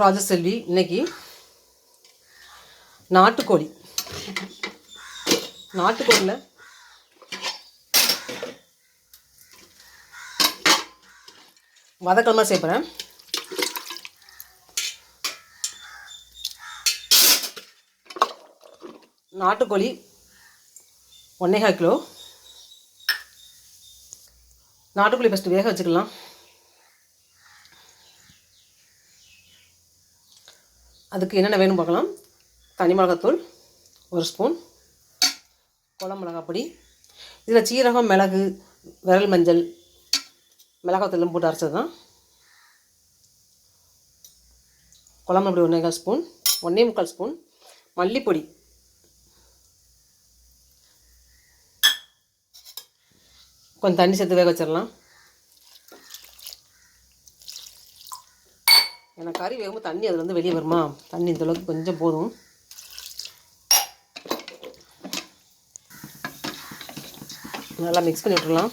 ராஜசெல்வி இன்னைக்கு நாட்டுக்கோழி. நாட்டுக்கோழியில் வதக்கிழமை சேர்ப்பேன். நாட்டுக்கோழி ஒன்றேகால் கிலோ. நாட்டுக்கோழி ஃபஸ்ட்டு வேக வச்சுக்கலாம். அதுக்கு என்னென்ன வேணும் பார்க்கலாம். தனி மிளகாத்தூள் ஒரு ஸ்பூன். குளம் மிளகாய் பொடி இதில் சீரகம் மிளகு விரல் மஞ்சள் மிளகாத்தூளும் போட்டு அரைச்சது தான். குழம்பு அப்படி ஒன்றே ஸ்பூன் ஒன்றே முக்கால் ஸ்பூன். மல்லிப்பொடி. கொஞ்சம் தண்ணி சேர்த்து வேக வச்சிடலாம் ஏன்னா கறி வேகும்போது தண்ணி அதில் வந்து வெளியே வருமா? தண்ணி இந்த அளவுக்கு கொஞ்சம் போதும். நல்லா மிக்ஸ் பண்ணி விட்டுறலாம்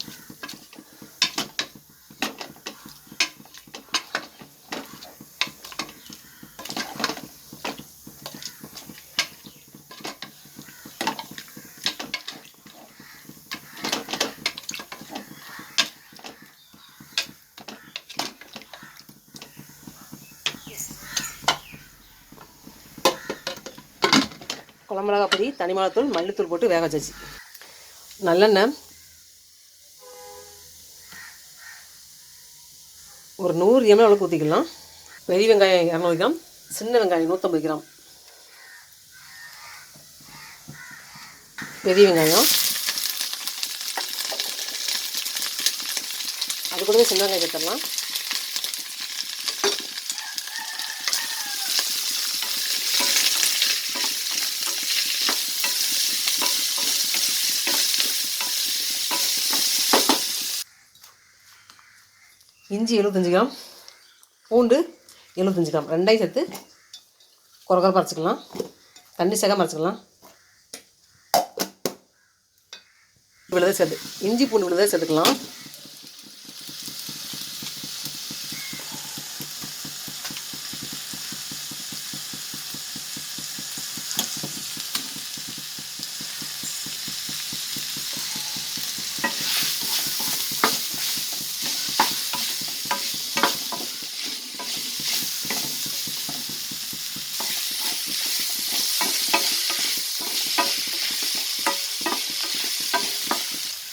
குழம்புலகா பொடி தனி மிளகாத்தூள் மல்லித்தூள் போட்டு வேக வச்சாச்சு. நல்லெண்ணெய். ஒரு நூறு எம்எல் அளவுக்கு ஊற்றிக்கலாம் பெரிய வெங்காயம் இரநூறு கிராம் சின்ன வெங்காயம் நூற்றம்பது கிராம். பெரிய வெங்காயம். அது கூடவே சின்ன வெங்காயம் சேர்த்துடலாம். இஞ்சி எழுபத்தஞ்சு கிராம் பூண்டு எழுபத்தஞ்சு கிராம். ரெண்டையும் சேர்த்து குறகுற பறச்சிக்கலாம் தண்ணி சேகம் மறைச்சிக்கலாம் இவ்வளோதான் சேர்த்து. இஞ்சி பூண்டு இவ்வளோதான் சேர்த்துக்கலாம்.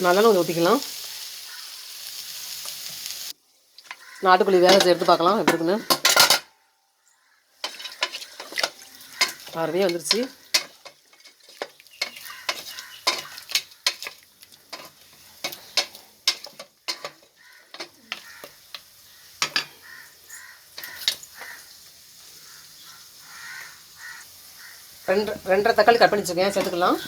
நல்லெண்ணெய் கொஞ்சம் ஊற்றிக்கலாம் நாட்டுக்கோழி வேக எடுத்து பார்க்கலாம் எப்படி இருக்குன்னு. பார்வையே வந்துருச்சு. ரெண்டு ரெண்டரை தக்காளி கட் பண்ணி வச்சுருக்கேன் சேர்த்துக்கலாம்.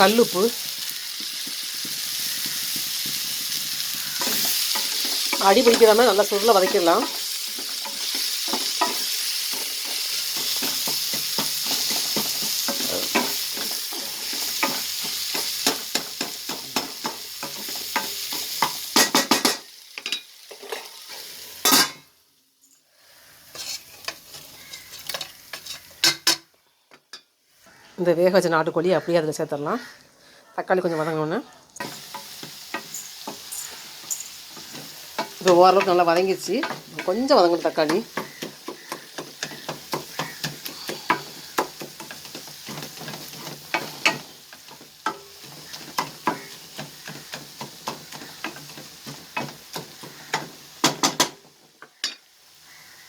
கல்லுப்பு. அடி பிடிக்கிறாமல் நல்லா சுருளை வதக்கிடலாம். இந்த வேக வச்ச நாட்டுக்கோழி அப்படியே அதில் சேர்த்துடலாம். தக்காளி கொஞ்சம் வதங்கணுன்னு இப்போ ஓரளவுக்கு நல்லா வதங்கிடுச்சு கொஞ்சம் வதங்கணும் தக்காளி.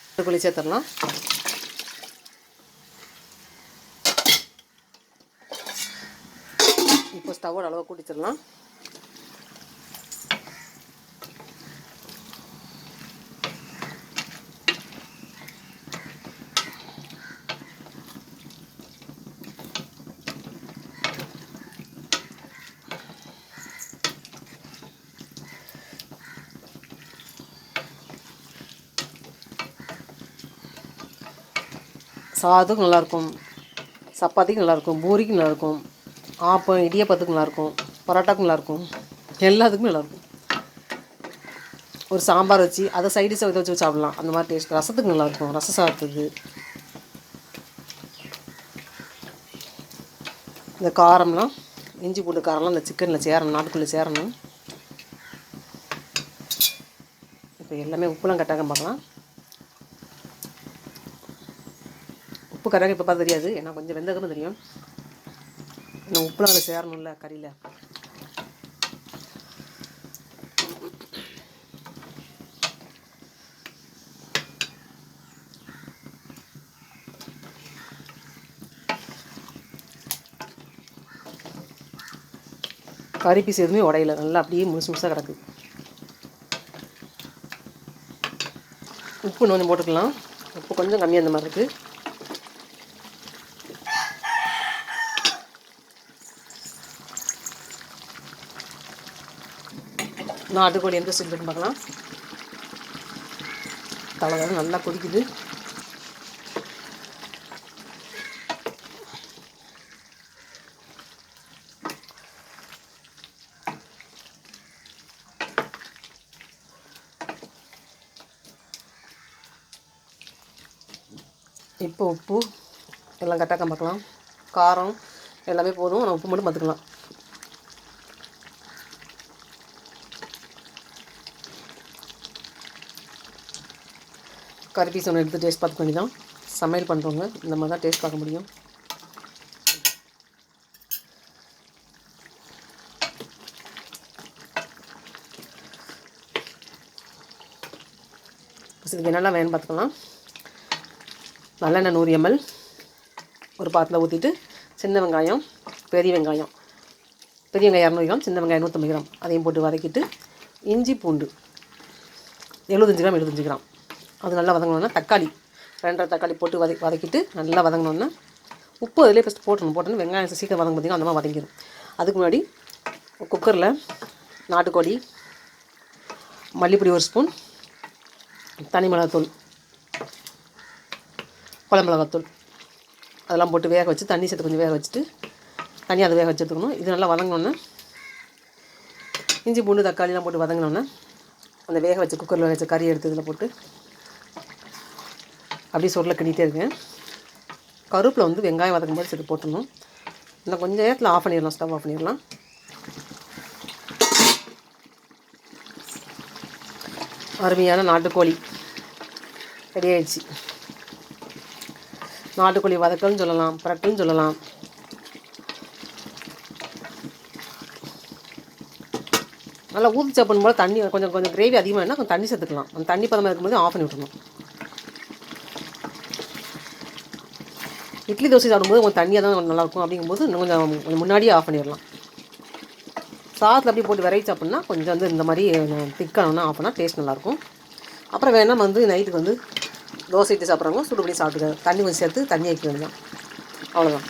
நாட்டுக்கோழி சேர்த்துடலாம். இப்போ ஸ்டவ்வோட அளவை கூட்டிச்சிடலாம். சாதம் நல்லாயிருக்கும். சப்பாத்திக்கு நல்லாயிருக்கும். பூரிக்கு நல்லாயிருக்கும். ஆப்பம் இடியப்பத்துக்கு நல்லாயிருக்கும் பரோட்டாக்கும் நல்லாயிருக்கும் எல்லாத்துக்கும் நல்லாயிருக்கும் ஒரு சாம்பார் வச்சு அதை சைடிஷாக இதை வச்சு சாப்பிட்லாம். அந்த மாதிரி டேஸ்ட் ரசத்துக்கு நல்லாயிருக்கும் ரச சாப்பிட்டது இந்த காரம்லாம் இஞ்சி பூண்டு காரம்லாம் இந்த சிக்கனில் சேரணும் நாட்டுக்குள்ளே சேரணும். இப்போ எல்லாமே உப்புலாம் கட்டாக பார்க்கலாம். உப்பு கரெக்டாக இப்போ பார்த்து தெரியாது. ஏன்னா கொஞ்சம் வெந்ததுக்கு தெரியும். இந்த உப்புலாம் அதில் சேரணும்ல கறியில் கறி பீஸ் எதுவுமே உடையில நல்லா அப்படியே முழுசு முழுசாக கிடக்கு. உப்பு கொஞ்சம் போட்டுக்கலாம். உப்பு கொஞ்சம் கம்மியாக இந்த மாதிரி இருக்குது நாட்டுக்கோழி எந்த ஸ்டில் பார்க்கலாம். தலை நல்லா கொதிக்குது. இப்போ உப்பு எல்லாம் கரெக்டாக பார்க்கலாம். காரம் எல்லாமே போதும். நான் உப்பு மட்டும் பார்த்துக்கலாம். கறி பீஸ் ஒன்று எடுத்து டேஸ்ட் பார்த்துக்க வேண்டியதான் சமையல் பண்ணுறவங்க இந்த மாதிரி தான் டேஸ்ட் பார்க்க முடியும். இதுக்கு என்னெல்லாம் வேணும்னு பார்த்துக்கலாம். நல்லெண்ணெய் நூறு எம்எல் ஒரு பாத்தில் ஊற்றிட்டு சின்ன வெங்காயம் பெரிய வெங்காயம். பெரிய வெங்காயம் இரநூறு கிராம் சின்ன வெங்காயம் நூற்றம்பது கிராம். அதையும் போட்டு வதக்கிட்டு இஞ்சி பூண்டு எழுபத்தஞ்சு கிராம் எழுபத்தஞ்சு கிராம். அது நல்லா வதங்கணுன்னா தக்காளி. ரெண்டரை தக்காளி போட்டு வதக்கி வதக்கிட்டு நல்லா வதங்கணுன்னா உப்பு அதிலே ஃபஸ்ட்டு போட்டணும் போட்டணும் வெங்காயம் சீக்கிரம் வதங்க பார்த்திங்கன்னா அந்த மாதிரி வதங்கிடும் அதுக்கு முன்னாடி குக்கரில் நாட்டுக்கோழி மல்லிப்பொடி ஒரு ஸ்பூன் தனி மிளகாத்தூள் குழம்பு மிளகாத்தூள் அதெல்லாம் போட்டு வேக வச்சு தண்ணி சேர்த்து கொஞ்சம் வேக வச்சுட்டு தண்ணி அதை வேக வச்சு எடுத்துக்கணும் இது நல்லா வதங்கினோன்னே இஞ்சி பூண்டு தக்காளிலாம் போட்டு வதங்கினோன்னே அந்த வேக வச்சு குக்கரில் வச்ச கறி எடுத்து இதில் போட்டு அப்படியே சொரில் கிண்டிகிட்டே இருக்கேன் கருப்பில் வந்து வெங்காயம் வதக்கும் போது சேர்த்து போட்டுடணும். இன்னும் கொஞ்சம் நேரத்தில் ஆஃப் பண்ணிடலாம் ஸ்டவ் ஆஃப் பண்ணிடலாம். அருமையான நாட்டுக்கோழி. ரெடி ஆயிடுச்சு. நாட்டுக்கோழி வதக்கல்னு சொல்லலாம் பரட்டுன்னு சொல்லலாம். நல்லா ஊதிச்சப்பன் போல் தண்ணி கொஞ்சம் கொஞ்சம் கிரேவி அதிகமாக இருந்தால் கொஞ்சம் தண்ணி சேர்த்துக்கலாம். அந்த தண்ணி பதமாக இருக்கும்போது ஆஃப் பண்ணி விட்டுருணும் இட்லி தோசை சாப்பிடும்போது கொஞ்சம் தண்ணியாக தான் நல்லாயிருக்கும் அப்படிங்கும்போது இன்னும் கொஞ்சம் கொஞ்சம் முன்னாடியே ஆஃப் பண்ணிடலாம். சாதத்தில் அப்படியே போட்டு விரைச்சி சாப்பிட்னா கொஞ்சம் வந்து இந்த மாதிரி திக்கானோன்னா ஆஃப் பண்ணால் டேஸ்ட் நல்லாயிருக்கும் அப்புறம் வேணால் வந்து நைட்டுக்கு வந்து தோசை இட்டு சாப்பிட்றவங்க சுடு பண்ணி சாப்பிட்டுக்க தண்ணி கொஞ்சம் சேர்த்து தண்ணி வைக்க வேண்டியதான் அவ்வளோதான்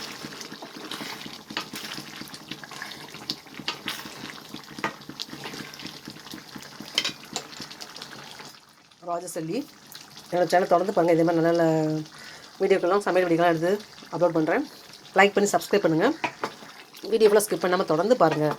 ராஜசல்லி. என்னோடய சேனல் தொடர்ந்து பாருங்கள் இதே மாதிரி நல்ல நல்ல வீடியோக்கெல்லாம் சமையல் வீடியோக்கெல்லாம் எடுத்து அப்லோட் பண்ணுறேன் லைக் பண்ணி சப்ஸ்கிரைப் பண்ணுங்கள் வீடியோ ஸ்கிப் பண்ணாமல் தொடர்ந்து பாருங்கள்